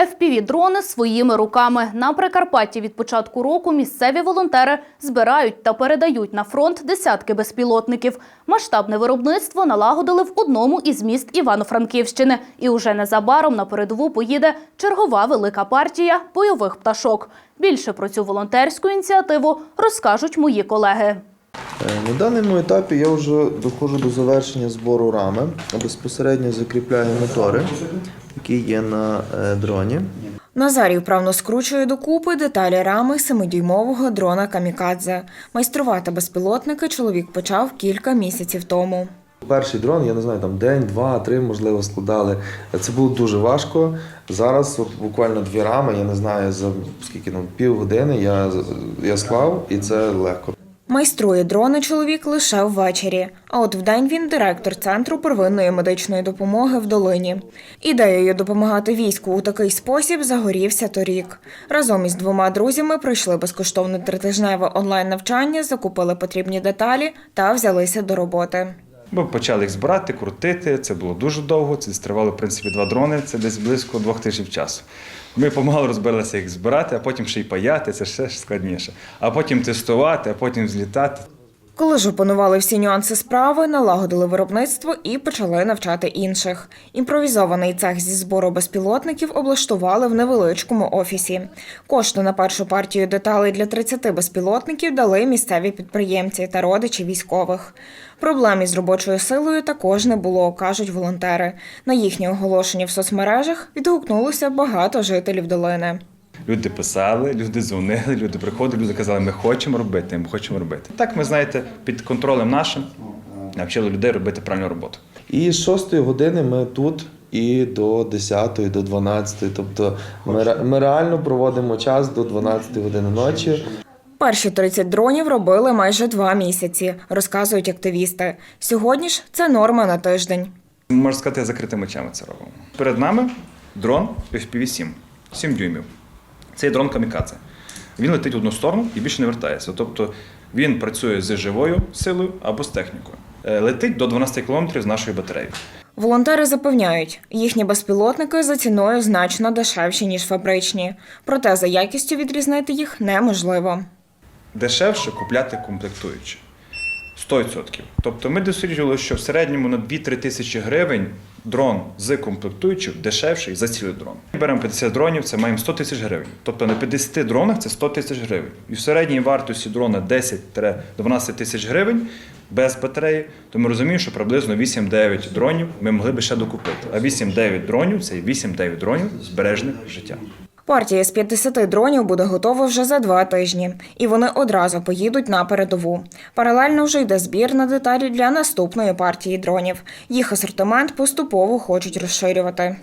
FPV-дрони своїми руками. На Прикарпатті від початку року місцеві волонтери збирають та передають на фронт десятки безпілотників. Масштабне виробництво налагодили в одному із міст Івано-Франківщини. І уже незабаром на передову поїде чергова велика партія бойових пташок. Більше про цю волонтерську ініціативу розкажуть мої колеги. Е, На даному етапі я вже доходжу до завершення збору рами, безпосередньо закріпляю мотори, які є на е, дроні. Назарій вправно скручує докупи деталі рами семидюймового дрона Камікадзе. Майструвати безпілотники чоловік почав кілька місяців тому. Перший дрон, я не знаю, там день, два, три, можливо, складали. Це було дуже важко. Зараз от буквально дві рами, я не знаю, за скільки ну, півгодини я, я склав, і це легко. Майструє дрони чоловік лише ввечері. А от вдень він директор центру первинної медичної допомоги в долині. Ідеєю допомагати війську у такий спосіб загорівся торік. Разом із двома друзями пройшли безкоштовне тритижневе онлайн навчання, закупили потрібні деталі та взялися до роботи. Ми почали їх збирати, крутити. Це було дуже довго. Це тривало, в принципі, два дрони. Це десь близько двох тижнів часу. Ми помалу розбиралися їх збирати, а потім ще й паяти, це ще складніше. А потім тестувати, а потім злітати. Коли ж опанували всі нюанси справи, налагодили виробництво і почали навчати інших. Імпровізований цех зі збору безпілотників облаштували в невеличкому офісі. Кошти на першу партію деталей для 30 безпілотників дали місцеві підприємці та родичі військових. Проблем із робочою силою також не було, кажуть волонтери. На їхнє оголошення в соцмережах відгукнулося багато жителів долини. Люди писали, люди дзвонили, люди приходили, люди казали, ми хочемо робити, ми хочемо робити. Так ми, знаєте, під контролем нашим навчили людей робити правильну роботу. І з 6 години ми тут і до 10, до 12. Тобто ми, ми реально проводимо час до 12 години ночі. Перші 30 дронів робили майже два місяці, розказують активісти. Сьогодні ж це норма на тиждень. Можна сказати, закритими очами це робимо. Перед нами дрон FPV-7, 7 дюймів. Це дрон камікадзе. Він летить в одну сторону і більше не вертається. Тобто він працює з живою силою або з технікою. Е, Летить до 12 км з нашої батареї. Волонтери запевняють, їхні безпілотники за ціною значно дешевші, ніж фабричні. Проте за якістю відрізнити їх неможливо. Дешевше купляти комплектуючі. 100%. Тобто ми досліджували, що в середньому на 2-3 тисячі гривень дрон з комплектуючим дешевший за цілий дрон. Ми беремо 50 дронів, це маємо 100 тисяч гривень. Тобто на 50 дронах це 100 тисяч гривень. І в середній вартості дрона 10-12 тисяч гривень без батареї, то ми розуміємо, що приблизно 8-9 дронів ми могли би ще докупити. А 8-9 дронів це 8-9 дронів збережених життя. Партія з 50 дронів буде готова вже за два тижні, і вони одразу поїдуть на передову. Паралельно вже йде збір на деталі для наступної партії дронів. Їх асортимент поступово хочуть розширювати.